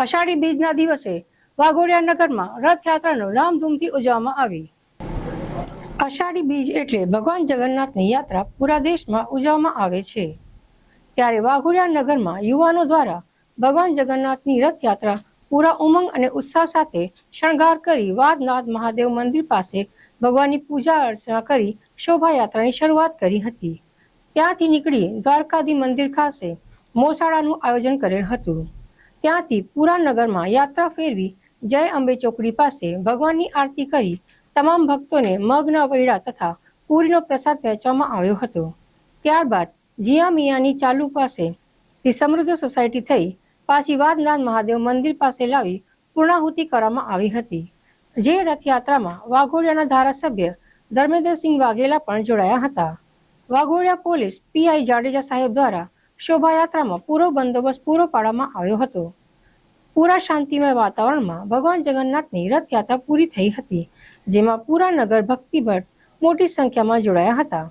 અષાઢી બીજના દિવસે વાઘોડિયા નગરમાં રથયાત્રાનો ધામધૂમથી ઉજવવામાં આવી. અષાઢી બીજ એટલે ભગવાન જગન્નાથની યાત્રા પૂરા દેશમાં ઉજવવામાં આવે છે. ત્યારે વાઘોડિયા નગરમાં યુવાનો દ્વારા ભગવાન જગન્નાથની રથયાત્રા પૂરા ઉમંગ અને ઉત્સાહ સાથે શણગાર કરી વાદનાથ મહાદેવ મંદિર પાસે ભગવાનની પૂજા અર્ચના કરી શોભાયાત્રાની શરૂઆત કરી હતી. ત્યાંથી નીકળી દ્વારકાધી મંદિર ખાતે મોસાળાનું આયોજન કરેલ હતું. ત્યાંથી પુરાનગરમાં યાત્રા ફેરવી જય અંબે ચોકડી પાસે ભગવાનની આરતી કરી તમામ ભક્તોને મગ્ન વૈડા તથા પૂરીનો પ્રસાદ વહેંચવામાં આવ્યો હતો. ત્યારબાદ જીયા મિયાની ચાલુ પાસેથી સમૃદ્ધ સોસાયટી થઈ પાછી વાદનાથ મહાદેવ મંદિર પાસે લાવી પૂર્ણાહુતિ કરવામાં આવી હતી. જે રથયાત્રામાં વાઘોડિયાના ધારાસભ્ય ધર્મેન્દ્રસિંહ વાઘેલા પણ જોડાયા હતા. વાઘોડિયા પોલીસ પીઆઈ જાડેજા સાહેબ દ્વારા શોભાયાત્રામાં પૂરો બંદોબસ્ત પૂરો પાડવામાં આવ્યો હતો. પૂરા શાંતિમય વાતાવરણમાં ભગવાન જગન્નાથની રથયાત્રા પૂરી થઈ હતી, જેમાં પૂરા નગર ભક્તિભટ મોટી સંખ્યામાં જોડાયા હતા.